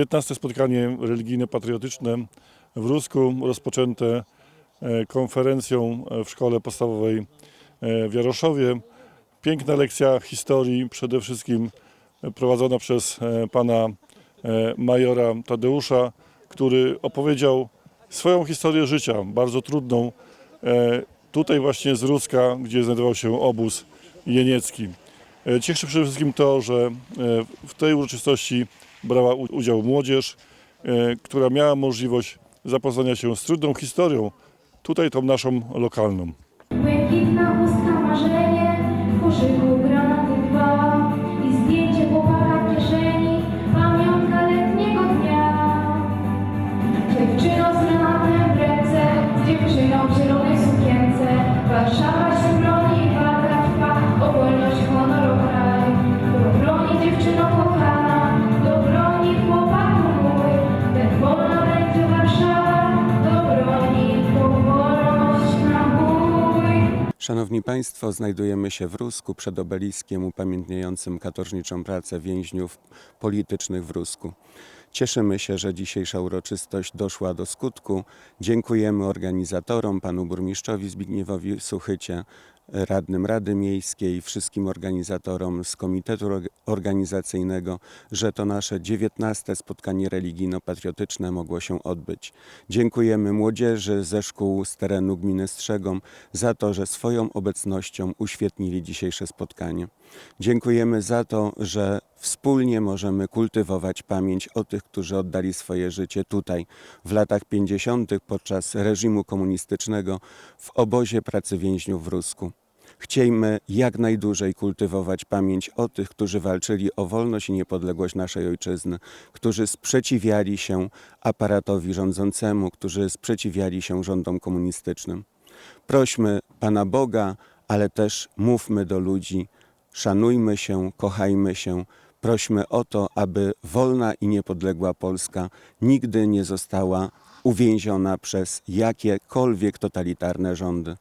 19 spotkanie religijno-patriotyczne w Rusku, rozpoczęte e, konferencją e, w szkole podstawowej e, w Jaroszowie. Piękna lekcja historii, przede wszystkim prowadzona przez pana majora Tadeusza, który opowiedział swoją historię życia, bardzo trudną, tutaj właśnie z Ruska, gdzie znajdował się obóz jeniecki. Cieszy przede wszystkim to, że w tej uroczystości brała udział młodzież, e, która miała możliwość zapoznania się z trudną historią, tutaj tą naszą lokalną. Błękitna pustka marzenie, w Szanowni Państwo, znajdujemy się w Rusku przed obeliskiem upamiętniającym katorżniczą pracę więźniów politycznych w Rusku. Cieszymy się, że dzisiejsza uroczystość doszła do skutku. Dziękujemy organizatorom, panu burmistrzowi Zbigniewowi Suchycie, radnym Rady Miejskiej, wszystkim organizatorom z Komitetu Org- Organizacyjnego, że to nasze 19 spotkanie religijno-patriotyczne mogło się odbyć. Dziękujemy młodzieży ze szkół z terenu gminy Strzegom za to, że swoją obecnością uświetnili dzisiejsze spotkanie. Dziękujemy za to, że wspólnie możemy kultywować pamięć o tych, którzy oddali swoje życie tutaj w latach 50. podczas reżimu komunistycznego w obozie pracy więźniów w Rusku. Chciejmy jak najdłużej kultywować pamięć o tych, którzy walczyli o wolność i niepodległość naszej ojczyzny, którzy sprzeciwiali się aparatowi rządzącemu, którzy sprzeciwiali się rządom komunistycznym. Prośmy Pana Boga, ale też mówmy do ludzi, szanujmy się, kochajmy się, prośmy o to, aby wolna i niepodległa Polska nigdy nie została uwięziona przez jakiekolwiek totalitarne rządy.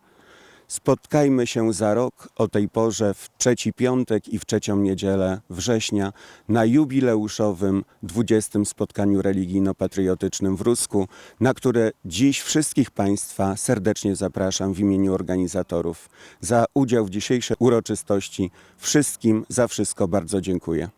Spotkajmy się za rok o tej porze w trzeci piątek i w trzecią niedzielę września na jubileuszowym 20. spotkaniu religijno-patriotycznym w Rusku, na które dziś wszystkich Państwa serdecznie zapraszam w imieniu organizatorów. Za udział w dzisiejszej uroczystości wszystkim za wszystko bardzo dziękuję.